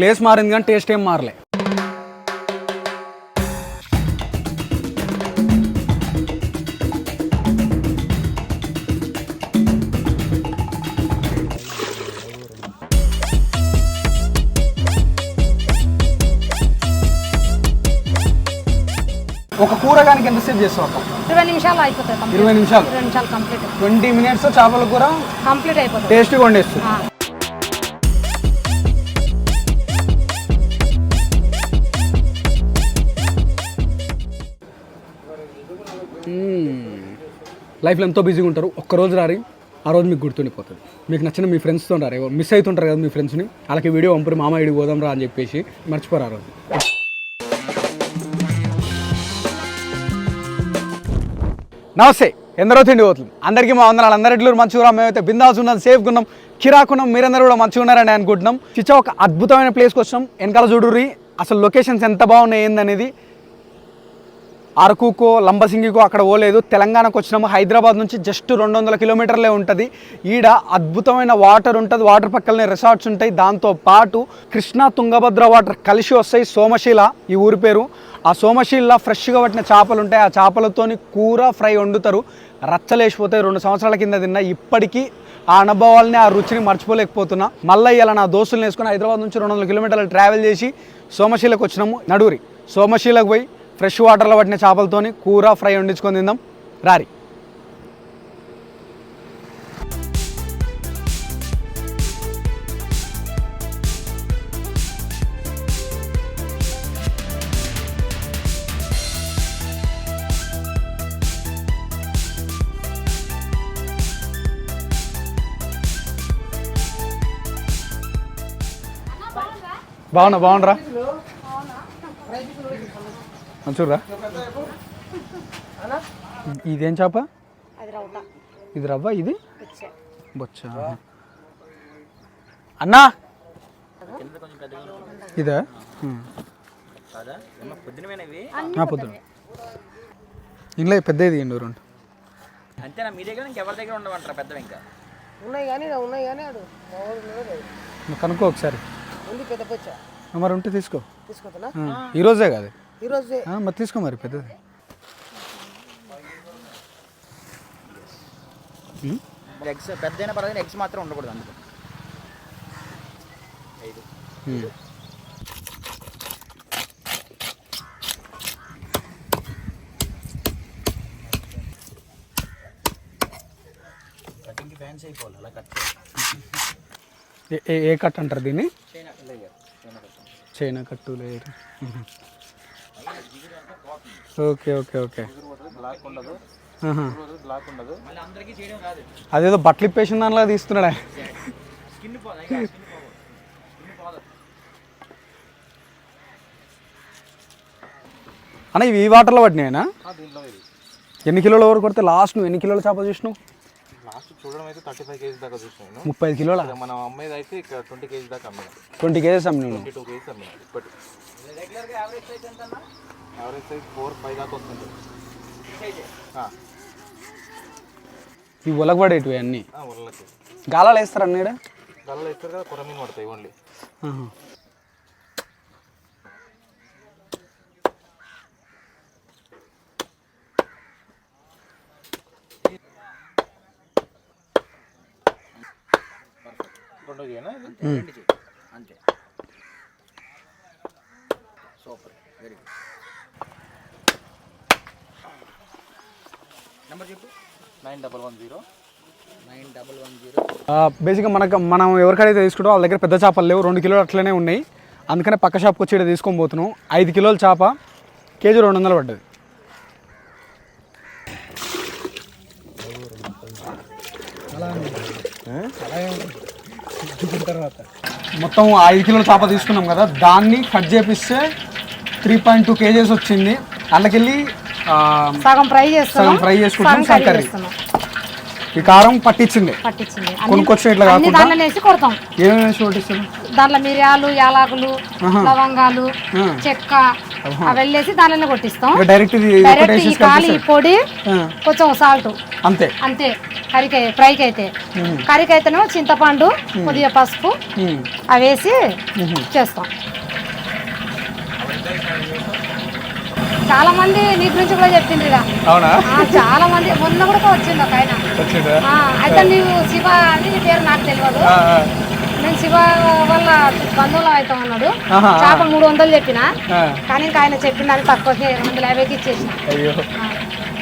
Place మారింది కానీ taste ఏం మారలే. ఒక కూరగానికి ఎంతసేపు చేస్తావు ఇరవై నిమిషాలు కంప్లీట్ ఇరవై నిమిషాలు. ఇరవై నిమిషాలు కంప్లీట్. ట్వంటీ మినిట్స్ చేపల కూర కంప్లీట్ అయిపోతుంది. టేస్ట్గా వండేస్తుంది. లైఫ్లో ఎంతో బిజీగా ఉంటారు. ఒక్కరోజు రారి ఆ రోజు మీకు గుర్తుండిపోతుంది. మీకు నచ్చిన మీ ఫ్రెండ్స్తో రారు. మిస్ అవుతుంటారు కదా మీ ఫ్రెండ్స్ని. వాళ్ళకి వీడియో పంపరు మామ ఇడికి పోదాం రా అని చెప్పేసి మర్చిపోరు ఆ రోజు. నమస్తే ఎందరో తిండి పోతుంది. అందరికీ మా వందనాలు. అందరి ఇడ్లు మంచిగా మేమైతే బిందాస్ ఉన్నాం సేఫ్గా ఉన్నాం కిరాకున్నాం మీరందరూ కూడా మంచిగా ఉన్నారని అనుకుంటున్నాం. చిచ్చా ఒక అద్భుతమైన ప్లేస్కి వచ్చాం. వెనకాల చూడుర్రి అసలు లొకేషన్స్ ఎంత బాగున్నాయి ఏందనేది అరకుకో లంబసింగికో అక్కడ పోలేదు. తెలంగాణకు వచ్చినాము. హైదరాబాద్ నుంచి జస్ట్ రెండు వందల కిలోమీటర్లే ఉంటుంది. ఈడ అద్భుతమైన వాటర్ ఉంటుంది. వాటర్ పక్కనే రిసార్ట్స్ ఉంటాయి. దాంతో పాటు కృష్ణా తుంగభద్ర వాటర్ కలిసి వస్తాయి. సోమశీల ఈ ఊరి పేరు. ఆ సోమశీల ఫ్రెష్గా పట్టిన చేపలు ఉంటాయి. ఆ చేపలతోని కూర ఫ్రై వండుతారు. రచ్చలేసిపోతాయి. రెండు సంవత్సరాల కింద తిన్నా. ఇప్పటికీ ఆ అనుభవాల్ని ఆ రుచిని మర్చిపోలేకపోతున్నా. మళ్ళీ ఇలా నా దోస్తులను వేసుకుని హైదరాబాద్ నుంచి రెండు వందల కిలోమీటర్లు ట్రావెల్ చేసి సోమశీలకు వచ్చినాము. నడూరి. సోమశీలకు పోయి ఫ్రెష్ వాటర్లో పట్టిన చేపలతోని కూర ఫ్రై వండించుకొని తిందాం. రారి. బాగున్నా బాగుండ్రా? మంచిగా ఇదేం చేప? అది రౌట ఇది రవ్వ ఇది? బొచ్చా. అన్నా! ఇదే? పొద్దున. ఇంట్లో పెద్ద ఇది ఎండు రెండు అంతేనా? మీ దగ్గర ఇంకెవరి దగ్గర ఉండమంటారా పెద్దవి ఇంకా? ఉన్నాయి కానీ ఉన్నాయి కానీ. నువ్వు కనుక్కో ఒకసారి. ఉంది పెద్ద పచ్చ మరి ఉంటే తీసుకో. తీసుకుంటున్నా ఆ, ఈ రోజే కాదు. ఈరోజు. ఆ, మరి తీసుకో మరి పెద్దది. ఎగ్స్ పెద్దైనా పర్వాలేదు ఎగ్స్ మాత్రం ఉండకూడదు అందుకు. ఉమ్. కటింగ్ ఫ్యాన్స్ అయిపోవాలి అలా కట్ ఏ- ఏ- ఏ కట్ అంటారు దీన్ని? చైనా కట్టు లేరు ఓకే ఓకే ఓకే. బ్లాక్ ఉండదు ఆహా. బ్లాక్ ఉండదు మళ్ళీ అందరికీ చేయడం కాదు అదేదో బట్టలు ఇప్పేసిన దానిలా తీస్తున్నాడా. స్కిన్ పోదు స్కిన్ పోదు స్కిన్ పోదు అన్న ఇవి ఈ వాటర్లో పట్టినాయినా? ఎన్ని కిలోల వరకు కొడితే లాస్ట్ నువ్వు ఎన్ని కిలోల చేప చూసినావు? లాస్ట్ చూడడం అయితే థర్టీ ఫైవ్ కేజీ దాకా ముప్పై కిలోల? మన అయితే ఇక్కడ ట్వంటీ కేజీ దాకా అమ్మినాం. ట్వంటీ కేజెస్ అమ్మినాను ట్వంటీ టూ కేజీస్ అమ్మినాం ఇప్పటి రెగ్యులర్గా యావరేజ్ సైజ్ అన్న ఫోర్ ఫైవ్ దాకా వస్తుంది. ఆ, ఇవి ఒలగబడేటివి అన్నీ? ఆ, ఉర్లకి గాలాలు వేస్తారు అన్నీడ గల్లలో ఇస్తారు కదా కొరమీన్ పడతాయి ఓన్లీ. అంతే. సూపర్. వెరీ గుడ్ నెంబర్ చెప్పు. Nine double one zero. Nine double one zero. బేసిక్గా మనకు మనం ఎవరికైతే తీసుకుంటామో వాళ్ళ దగ్గర పెద్ద చేపలు లేవు రెండు కిలోలు అట్లనే ఉన్నాయి. అందుకనే పక్క షాప్కి వచ్చి ఇక్కడ తీసుకొని పోతున్నాం. ఐదు కిలోల చేప కేజీ రెండు వందలు పడ్డది. మొత్తం ఐదు కిలోల చేప తీసుకున్నాం కదా. దాన్ని కట్ చేపిస్తే త్రీ పాయింట్ టూ కేజీస్ వచ్చింది. అందుకెళ్ళి సగం ఫ్రై సగం ఫ్రై చేసుకుంటాం సగం కర్రీ. ఈ కారం పట్టించింది. పట్టించింది. కొనుక్కొచ్చిన ఇట్లా కాకుండా దాంట్లో వేసి కొడతాం. ఏమేమి వేసి పట్టిస్తుంది దాంట్లో మిరియాలు యాలకులు లవంగాలు చెక్క అవి వెళ్ళేసి కొట్టిస్తాం. డైరెక్ట్ డైరెక్ట్ ఈ కాలి. పొడి కొంచెం సాల్ట్ అంతే. అంతే. కర్రీకి ఫ్రైకి అయితే. కర్రీకి అయితేనేమో చింతపండు కొద్దిగా పసుపు. అవి వేసి చేస్తాం. చాలా మంది నీ గురించి కూడా చెప్పిండ్రు ఇక. అవునా? ఆ, చాలా మంది మొన్న కూడా వచ్చింది ఒక ఆయన. అయితే నీవు శివ అని నీ పేరు నాకు తెలియదు. నేను శివ వల్ల బంధువులు అవుతాం అన్నాడు. చేప మూడు వందలు చెప్పిన. కానీ ఇంకా ఆయన చెప్పిన దానికి తక్కువకి రెండు వందల యాభైకి ఇచ్చేసిన.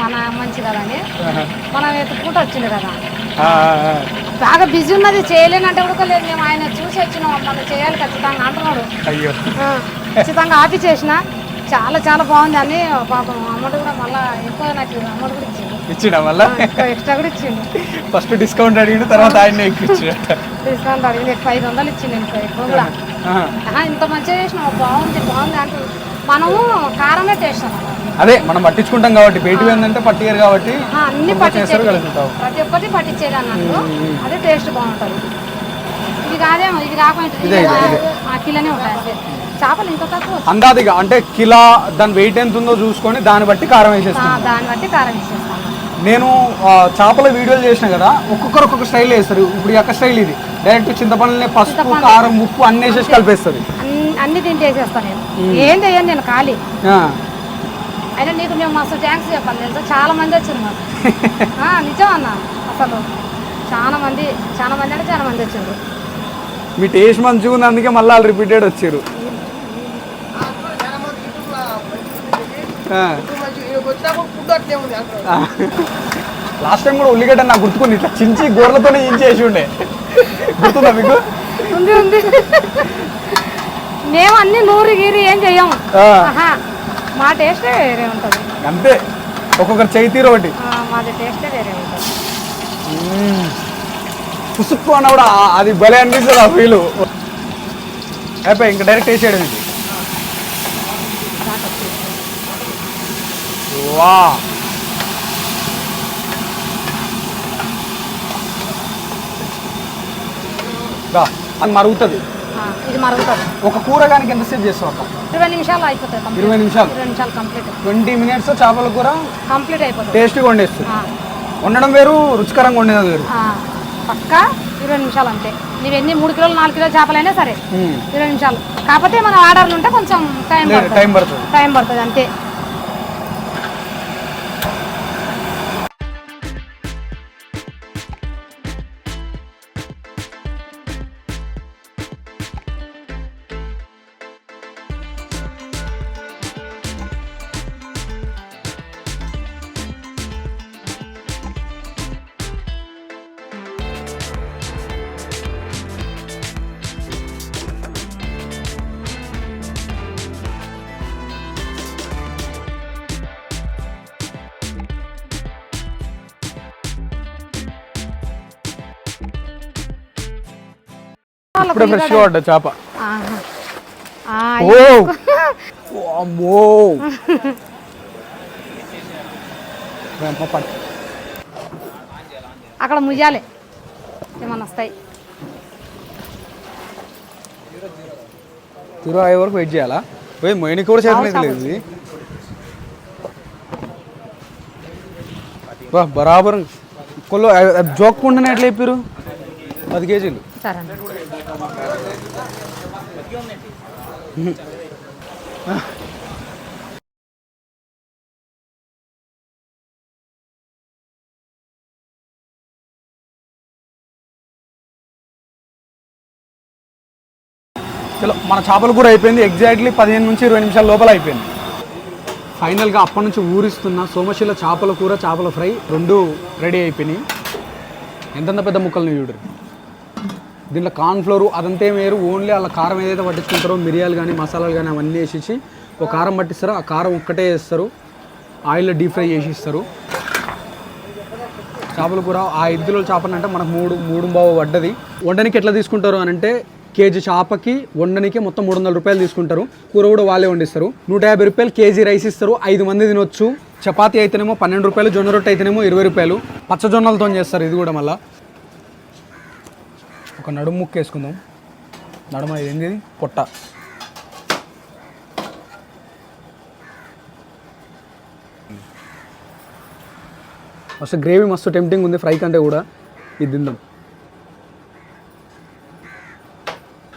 మన మంచి కదా అని. ఆహా. మనం ఎత్తుకుంటూ వచ్చింది కదా. బాగా బిజీ ఉన్నది చేయలేనంటే కూడా లేదు. మేము ఆయన చూసి వచ్చినాం. మనం చేయాలి ఖచ్చితంగా అంటున్నాడు. ఖచ్చితంగా ఆపి చేసిన. చాలా చాలా బాగుంది అని పాపం అమౌంట్ కూడా మళ్ళీ ఎక్కువ నాకు అమౌంట్ కూడా ఇచ్చిండు. ఇచ్చినా మళ్ళా? ఎక్కువ ఎక్స్ట్రా కూడా ఇచ్చిండు. ఫస్ట్ డిస్కౌంట్ అడిగిండు తర్వాత ఆయన ఎక్కించా డిస్కౌంట్ అడిగింది ఎక్కువ ఐదు వందలు ఇచ్చిండు ఇంకా ఎక్కువ కూడా. ఇంత మంచిగా చేసినావు బాగుంది బాగుంది అంటూ మనము కారమే టేస్ట్ అన్నమాట. అదే మనం పట్టించుకుంటాం కాబట్టి బయట ఏంటంటే పట్టియరు కాబట్టి అన్ని కలుగుతాం ప్రతి ఒక్కటి పట్టించేది అన్నట్టు. అదే టేస్ట్ బాగుంటుంది. ఇది కాదేమో ఇది కాకుండా. ఆ కిలోనే ఉంటాయి చేపలు ఇంత తక్కువ అందాదిగా అంటే కిలో దాని వెయిట్ ఎంత ఉందో చూసుకొని దాన్ని బట్టి కారం ఆ, వేసేస్తాం దాన్ని బట్టి కారం ఇచ్చేస్తాను నేను చేపల వీడియోలు చేసిన కదా ఒక్కొక్కరు ఒక్కొక్క స్టైల్ వేస్తారు. ఇప్పుడు యొక్క స్టైల్ ఇది. డైరెక్ట్ చింతపండుని పసుపు. కారం ఉప్పు అన్ని వేసేసి కలిపేస్తుంది అన్ని అన్ని తింటేసేస్తాను నేను. ఏం చెయ్యను నేను ఖాళీ. అయినా నీకు మేము మస్తు థ్యాంక్స్ చెప్పాలి తెలుసా? చాలా మంది వచ్చారు మాకు. నిజం అన్న అసలు చాలా మంది చాలా మంది అంటే చాలా మంది వచ్చారు. మీ టేస్ట్ మంచిగా ఉంది అందుకే మళ్ళీ వాళ్ళు రిపీటెడ్ వచ్చారు. లాస్ట్ టైం కూడా ఉల్లిగడ్డ నాకు గుర్తుకుంది ఇట్లా చించి గోర్లతోనే ఇంచేసి ఉండే. గుర్తుందా మీకు? ఉంది ఉంది. మేము అన్ని నూరు గీరి ఏం చెయ్యము మా టేస్టే వేరే ఉంటుంది. అంతే ఒక్కొక్కరు చేయి తీరు ఒకటి. మాది టేస్టే వేరే ఉంటుంది. పుసుక్కు అన్న కూడా అది భలే అనిపిస్తుంది ఆ ఫీలు అయిపోయి ఇంకా డైరెక్ట్ వేసేయడం ఇది వా. అది మరుగుతుంది. ఇది మరుగుతుంది. ఒక కూరగానికి ఎంతసేపు చేస్తావు అక్క? ఇరవై నిమిషాలు అయిపోతుంది ఇరవై నిమిషాలు? ఇరవై నిమిషాలు కంప్లీట్ ట్వంటీ మినిట్స్ చేపల కూర? కంప్లీట్ అయిపోతుంది. టేస్ట్గా వండేస్తుంది. వండడం వేరు రుచికరంగా వండేది వేరు. పక్కా ఇరవై నిమిషాలు అంతే. నువ్వు ఎన్ని మూడు కిలోలు నాలుగు కిలోలు చేపలైనా సరే. ఇరవై నిమిషాలు. కాకపోతే మన ఆర్డర్లు ఉంటే కొంచెం టైం టైం పడుతుంది. టైం పడుతుంది అంతే. ఇప్పుడే ఫ్రెష్గా పడ్డా చేప. ఓ. అమ్మో. అక్కడ ముయ్యాలి. ఏమన్నా వస్తాయి. తిరుగు అయ్యే వరకు వెయిట్ చేయాలా? పోయి మొయిని కూడా చేతనైతలేదు ఇది. బా బరాబర్. కొల్లో జోక్కుండానే ఎట్లా చెప్పారు పది కేజీలు. సరే అన్న. చలో మన చేపల కూర అయిపోయింది. ఎగ్జాక్ట్లీ పదిహేను నుంచి ఇరవై నిమిషాల లోపల అయిపోయింది. ఫైనల్గా అప్పటి నుంచి ఊరిస్తున్న సోమశిల చేపల కూర చేపల ఫ్రై రెండు రెడీ అయిపోయినాయి. ఎంతెంత పెద్ద ముక్కలు చూడరు దీంట్లో కార్న్ఫ్లోర్ అదంతా వేరు. ఓన్లీ అలా కారం ఏదైతే పట్టించుకుంటారో మిరియాలు కానీ మసాలాలు కానీ అవన్నీ వేసేసి ఒక కారం పట్టిస్తారో. ఆ కారం ఒక్కటే వేస్తారు. ఆయిల్లో డీప్ ఫ్రై చేసి ఇస్తారు చేపల కూర ఆ ఇద్దరు చేపలు అంటే మనకు మూడు మూడు బావ పడ్డది. వండనికి ఎట్లా తీసుకుంటారు అని అంటే కేజీ చేపకి వండనికి మొత్తం మూడు వందల రూపాయలు తీసుకుంటారు. కూర కూడా వాళ్ళే వండిస్తారు. నూట యాభై రూపాయలు కేజీ రైస్ ఇస్తారు. ఐదు మంది తినొచ్చు. చపాతీ అయితేనేమో పన్నెండు రూపాయలు జొన్న రొట్టె అయితేనేమో ఇరవై రూపాయలు. పచ్చజొన్నలతో చేస్తారు. ఇది కూడా మళ్ళీ. ఒక నడుము ముక్క వేసుకుందాం నడుమ ఏంది? పొట్ట. మస్తు గ్రేవీ మస్తు టెంప్టింగ్ ఉంది ఫ్రై కంటే కూడా. ఇది తిందాం.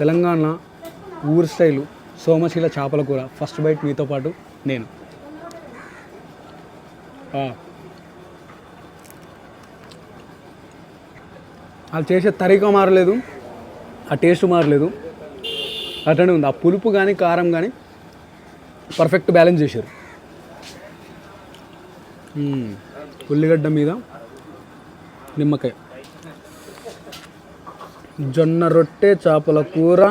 తెలంగాణ ఊరు స్టైలు సోమశీల చేపల కూర. ఫస్ట్ బైట్ మీతో పాటు నేను. వాళ్ళు చేసే తరిక మారలేదు ఆ టేస్ట్ మారలేదు. అట్లనే ఉంది. ఆ పులుపు కానీ కారం కానీ పర్ఫెక్ట్ బ్యాలెన్స్ చేశారు. ఉల్లిగడ్డ మీద నిమ్మకాయ. జొన్న రొట్టె చేపల కూర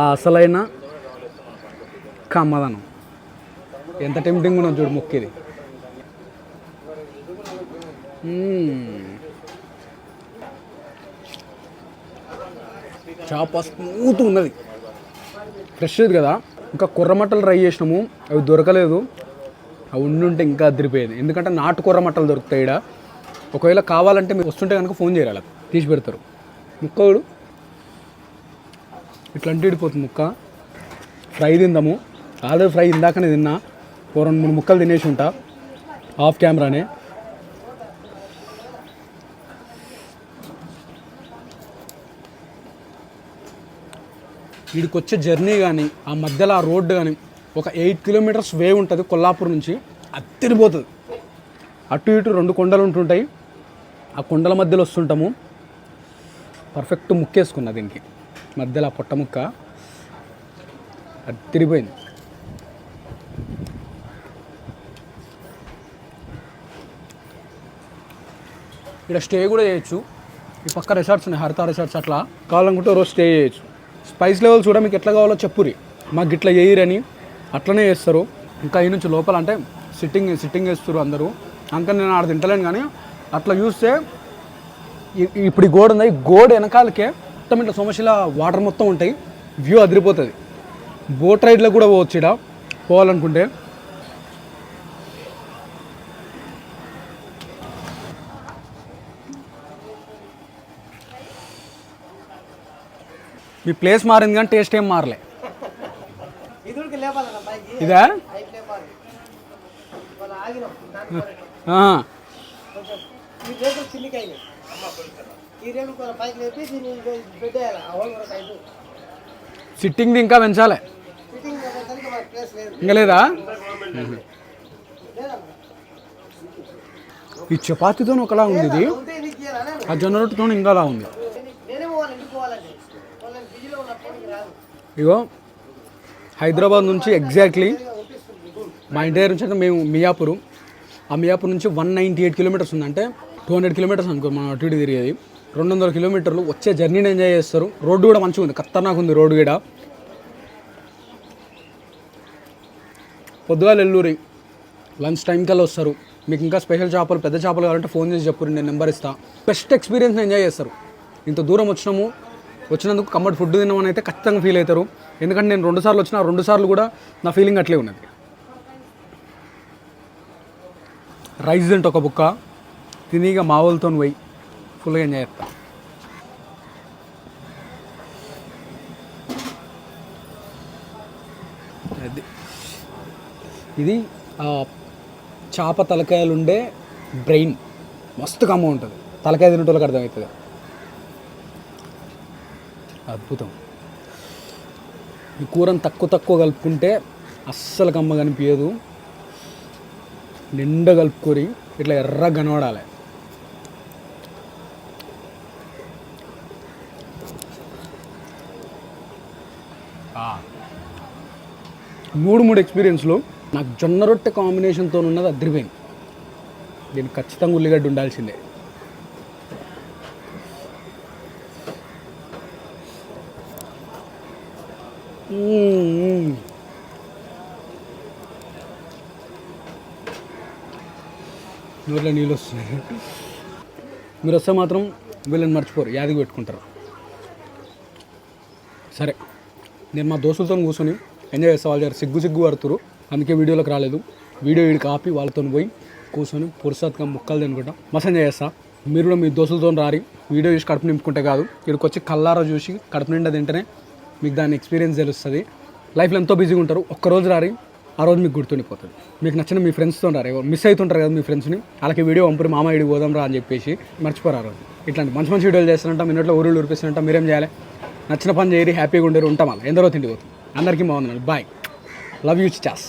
ఆ అసలైన కమ్మదనం. ఎంత టెంప్టింగ్ ఉన్నది చూడు మొక్కేది. చేప స్మూత్ ఉన్నది. ఫ్రెష్ కదా? ఇంకా కుర్రమట్టలు ట్రై చేసినాము. అవి దొరకలేదు. అవి ఉండుంటే ఇంకా అదిరిపోయేది. ఎందుకంటే నాటు కుర్రమట్టలు దొరుకుతాయి ఇక్కడ ఒకవేళ కావాలంటే మీరు వస్తుంటే కనుక ఫోన్ చేయాలి తీసి పెడతారు. ముక్కడు ఇట్లా అంటే ఇడిపోతుంది ముక్క. ఫ్రై తిందాము. ఆల్రెడీ ఫ్రై ఇందాకనే తిన్నా. ఓ రెండు మూడు ముక్కలు తినేసి ఉంటా. ఆఫ్ కెమెరానే వీడికి వచ్చే జర్నీ కానీ ఆ మధ్యలో ఆ రోడ్డు కానీ ఒక ఎయిట్ కిలోమీటర్స్ వే ఉంటుంది కొల్లాపూర్ నుంచి. అత్తిరిపోతుంది. అటు ఇటు రెండు కొండలు ఉంటుంటాయి. ఆ కొండల మధ్యలో వస్తుంటాము. పర్ఫెక్ట్ ముక్కేసుకున్నా దీనికి. మధ్యలో ఆ పొట్ట ముక్క అత్తిరిపోయింది. ఇక్కడ స్టే కూడా చేయొచ్చు. ఈ పక్క రిసార్ట్స్ ఉన్నాయి హరిత రిసార్ట్స్ అట్లా. కావాలనుకుంటే రోజు స్టే చేయొచ్చు. స్పైస్ లెవెల్స్ కూడా మీకు ఎట్లా కావాలో చెప్పురి. మాకు ఇట్లా చేయరని అట్లనే చేస్తారు. ఇంకా ఈ నుంచి లోపల అంటే సిట్టింగ్ సిట్టింగ్ వేస్తారు అందరూ. అంక నేను ఆడ తింటలేను కానీ అట్లా చూస్తే ఇప్పుడు ఈ గోడ ఉంది. ఈ గోడ వెనకాలకే మొత్తం ఇట్లా సోమశిల వాటర్ మొత్తం ఉంటాయి. వ్యూ అదిరిపోతుంది. బోట్ రైడ్లో కూడా పోవచ్చు ఇక్కడ పోవాలనుకుంటే మీ ప్లేస్ మారింది కానీ టేస్ట్ ఏం మారలే. ఇదా? సిట్టింగ్ది ఇంకా పెంచాలి. ఇంకా లేదా? ఈ చపాతీతో ఒకలా ఉంది ఇది? ఆ జొన్న రొట్టెతో ఇంకోలా ఉంది. ఇగో హైదరాబాద్ నుంచి ఎగ్జాక్ట్లీ మా ఇంటి దగ్గర నుంచి అయితే మేము మియాపూర్. ఆ మియాపూర్ నుంచి వన్ నైంటీ ఎయిట్ కిలోమీటర్స్ ఉందంటే టూ హండ్రెడ్ కిలోమీటర్స్ అనుకో మనం అటు ఇటు తిరిగేది. రెండు వందల కిలోమీటర్లు వచ్చే జర్నీని ఎంజాయ్ చేస్తారు. రోడ్డు కూడా మంచిగా ఉంది. ఖతర్నాక్ ఉంది రోడ్డు కూడా. పొద్దుగాల ఎల్లూరి లంచ్ టైం కల్లా వస్తారు. మీకు ఇంకా స్పెషల్ చేపలు పెద్ద చేపలు కావాలంటే ఫోన్ చేసి చెప్పు నేను నెంబర్ ఇస్తా. బెస్ట్ ఎక్స్పీరియన్స్ ఎంజాయ్ చేస్తారు. ఇంత దూరం వచ్చినాము వచ్చినందుకు కమ్మటి ఫుడ్ తిన్నామని అయితే ఖచ్చితంగా ఫీల్ అవుతారు. ఎందుకంటే నేను రెండు సార్లు వచ్చిన రెండు సార్లు కూడా నా ఫీలింగ్ అట్లే ఉన్నది. రైస్ తింటే ఒక బుక్క. తినిగా మావులతో పోయి ఫుల్గా ఎంజాయ్ చేస్తా. అది. ఇది చేప తలకాయలు ఉండే బ్రెయిన్. మస్తు కమ్మ ఉంటుంది. తలకాయ తినేటోళ్ళకి అర్థమవుతుంది. అద్భుతం. ఈ కూరను తక్కువ తక్కువ కలుపుకుంటే అస్సలు కమ్మ కనిపించదు. నిండా కలుపుకొని ఇట్లా ఎర్ర కనబడాలి. మూడు మూడు ఎక్స్పీరియన్స్లో నాకు జొన్న రొట్టె కాంబినేషన్తో ఉన్నది అద్దరిపోయింది దీనికి ఖచ్చితంగా ఉల్లిగడ్డ ఉండాల్సిందే. నోట్లో నీళ్ళు వస్తున్నాయి. మీరు వస్తే మాత్రం వీళ్ళని మర్చిపోరు యాదికి పెట్టుకుంటారు. సరే నేను మా దోస్తులతో కూర్చొని ఎంజాయ్ చేస్తా వాళ్ళు సిగ్గు సిగ్గు పడుతురు అందుకే వీడియోలోకి రాలేదు. వీడియో వీడికి ఆపి వాళ్ళతో పోయి కూర్చొని పురుసత్గా ముక్కలు తినుకుంటా మస్తు ఎంజాయ్ చేస్తా. మీరు కూడా మీ దోస్తులతో రారి వీడియో చూసి కడుపు నింపుకుంటే కాదు. ఇక్కడికి వచ్చి కల్లారా చూసి కడుపు నిండా తింటేనే మీకు దాని ఎక్స్పీరియన్స్ తెలుస్తుంది. లైఫ్లో ఎంతో బిజీగా ఉంటారు. ఒక్కరోజు రారి ఆ రోజు మీకు గుర్తుండిపోతుంది. మీకు నచ్చిన మీ ఫ్రెండ్స్తో రారు. మిస్ అవుతుంటారు కదా మీ ఫ్రెండ్స్ని వాళ్ళకి వీడియో పంపురు మామ ఇడి పోదాం రా అని చెప్పేసి మర్చిపోరు ఆ రోజు. ఇట్లాంటి మంచి మంచి వీడియోలు చేస్తుంటాం. మీ ఇంట్లో ఊరులు ఉరిపిస్తానంట మీరేం చేయాలి? నచ్చిన పని చేయరు హ్యాపీగా ఉండరు ఉంటాం అలా ఎందరో తిండి పోతుంది అందరికీ బాగుందండి బాయ్. Love you chaas